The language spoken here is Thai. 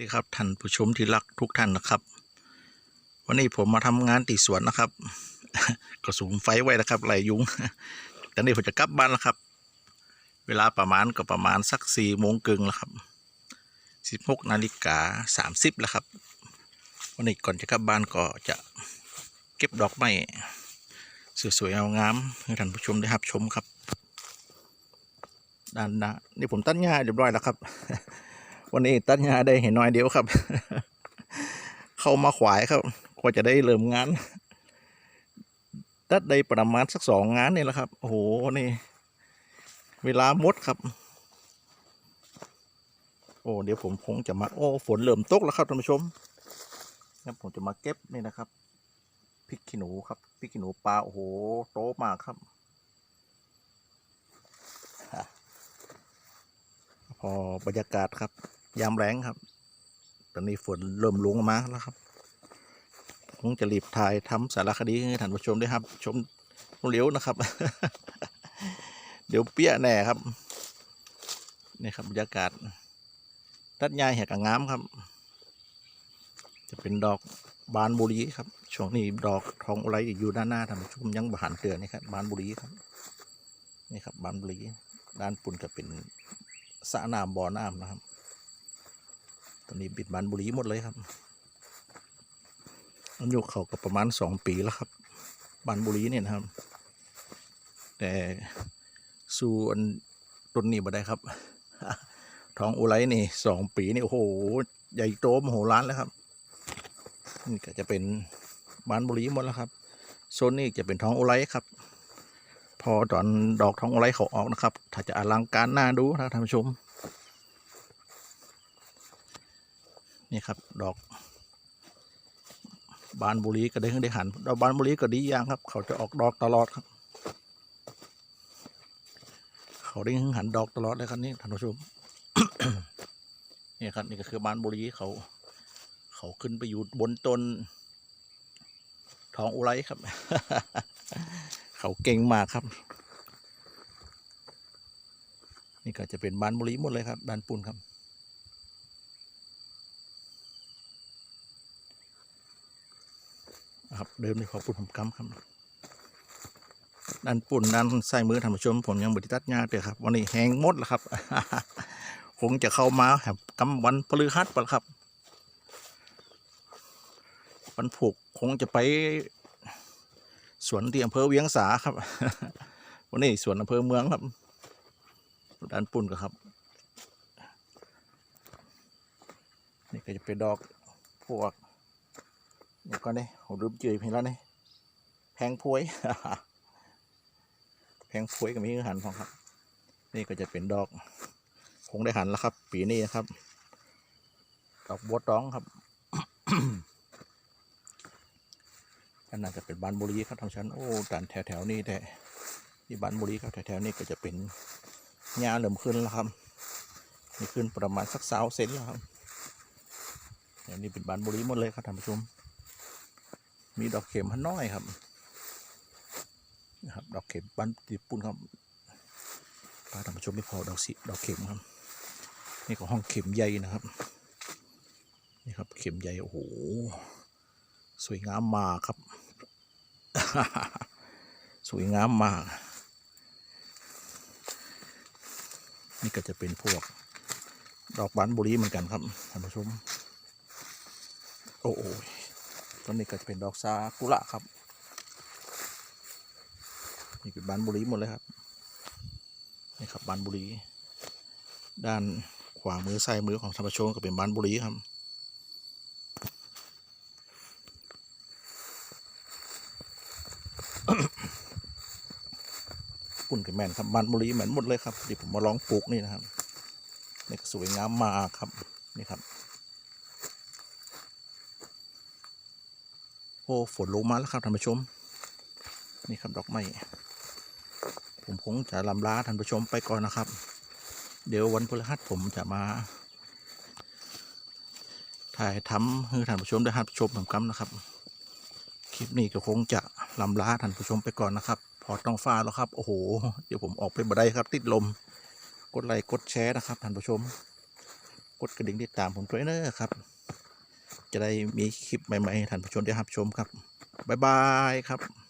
ดีครับท่านผู้ชมที่รักทุกท่านนะครับ วันนี้ผมมาทำงานตีสวนนะครับ ก็สูงไฟไว้นะครับไหลยุงตอนนี้ผมจะกลับบ้านแล้วครับ เวลาประมาณก็ประมาณสักสี่โมงกึ่งแล้วครับสิบหกนาฬิกาสามสิบแล้วครับ วันนี้ก่อนจะกลับบ้านก็จะเก็บดอกไม้สวยๆเอางามให้ท่านผู้ชมได้รับชมครับด้านหน้านี่ผมตัดหญ้าเรียบร้อยแล้วครับ วันนี้ตัดหญ้าได้เห็นน้อยเดียวครับ เข้ามาขวายครับกว่าจะได้เริ่มงาน ตัดได้ประมาณสักสองงานนี่แหละครับ โอ้โห นี่ เวลาหมดครับ โอ้ เดี๋ยวผมคงจะมา โอ้ ฝนเริ่มตกแล้วครับท่านผู้ชมงั้นผมจะมาเก็บนี่นะครับพริกขี้หนูครับพริกขี้หนูปลา โอ้โห โตมากครับพอบรรยากาศครับ ยามแรงครับ ตอนนี้ฝนเริ่มลงมาแล้วครับคงจะรีบถ่ายทำสารคดีให้ท่านผู้ชมด้วยครับ ชมเร็วนะครับ เดี๋ยวเปี้ยแน่ครับนี่ครับบรรยากาศตัดยายแหกงามครับ จะเป็นดอกบานบุรีครับช่วงนี้ดอกทองอุไรอยู่ด้านหน้าท่านผู้ชมยังบานเตือนนี่ครับบานบุรีครับนี่ครับบานบุรีด้านปุ่นก็เป็นสระน้ำบ่อน้ำนะครับ อนนี้ปิดบานบุรีหมดเลยครับอายุเขาก็ประมาณสองปีแล้วครับบานบุรีเนี่ยนะครับ แต่สู่อันต้นนี้บ่ได้ครับท้องอุไรนี่สองปีนี่โอ้โหใหญ่โตมโหฬารแล้วครับนี่ก็จะเป็นบานบุรีหมดแล้วครับโซนนี้จะเป็นท้องอุไรครับ พอตอนดอกท้องอุไรเขาออกนะครับ ถ้าจะอลังการหน่าดูนะท่านผู้ชม นี่ครับ ดอกบานบุรีก็ได้ได้หัน ดอกบานบุรีก็ดีอย่างครับ เขาจะออกดอกตลอดครับ เขาได้หันดอกตลอดเลยครับนี่ท่านผู้ชมนี่ครับนี่ก็คือบานบุรีเขา เขาขึ้นไปอยู่บนต้นทองอุไรครับ เขาเก่งมากครับ นี่ก็จะเป็นบานบุรีหมดเลยครับบานปูนครับ นะครับ เดิมในขอปุ่นผมกำครับด้านปุ่นด้านใส่มือท่านผู้ชม ผมยังบริตัดหญ้าเด้อครับ วันนี้แห้งหมดแล้วครับ คงจะเข้ามาแบกำวันพฤหัสปะครับ วันผูกคงจะไป สวนที่อำเภอเวียงสาครับ วันนี้สวนอำเภอเมืองครับด้านปุ่นก็ครับ นี่ก็จะเป็นดอกพวก เดี๋ยวก็เนี่ยผมลืมจืดพลงแล้วเนี่ยแพงพวย แพงพวยก็มีหันของครับ นี่ก็จะเป็นดอก คงได้หันแล้วครับ ปีนี้นะครับ ดอกบัวตองครับอันน่าจะเป็นบานบุรีครับทางชั้นโอ้ด่านแถวๆนี้แต่ที่บานบุรีครับแถวๆนี้ก็จะเป็นหญ้าเริ่มขึ้นแล้วครับนี่ขึ้นประมาณสักสาวเซนแล้วครับอันนี้เป็นบานบุรีหมดเลยครับท่านผู้ชม มีดอกเข็มพันน้อยครับนะครับ ดอกเข็มบานติปุ่นครับพาท่านผู้ชมไม่พอดอกสีดอกเข็มครับ นี่ก็ห้องเข็มใหญ่นะครับ นี่ครับเข็มใหญ่โอ้โหสวยงามมากครับ สวยงามมาก นี่ก็จะเป็นพวกดอกบานบุรีเหมือนกันครับท่านผู้ชม โอ้โห ตอนนี้ก็จะเป็นดอกซากุระครับ นี่เป็นบานบุรีหมดเลยครับ นี่ครับบานบุรี ด้านขวามือซ้ายมือของธรรมชมก็เป็นบานบุรีครับปุ่นกับแมนครับบานบุรีเหมือนหมดเลยครับที่ผมมาลองปลูกนี่นะครับ นี่ก็สวยงามมากครับ นี่ครับ โอ้ฝนลงมาแล้วครับท่านผู้ชม นี่ครับดอกไม้ผมคงจะลำลาท่านผู้ชมไปก่อนนะครับ เดี๋ยววันพฤหัสผมจะมา ถ่ายทำให้ท่านผู้ชมได้รับชมเหมือนกันนะครับ คลิปนี้ก็คงจะลำลาท่านผู้ชมไปก่อนนะครับ พอต้องฟ้าแล้วครับ โอ้โห เดี๋ยวผมออกไปบันไดครับ ติดลม กดไลค์กดแชร์นะครับท่านผู้ชม กดกระดิ่งติดตามผมด้วยเนอะครับ จะได้มีคลิปใหม่ๆให้ท่านผู้ชมได้รับชมครับ บ๊ายบายครับ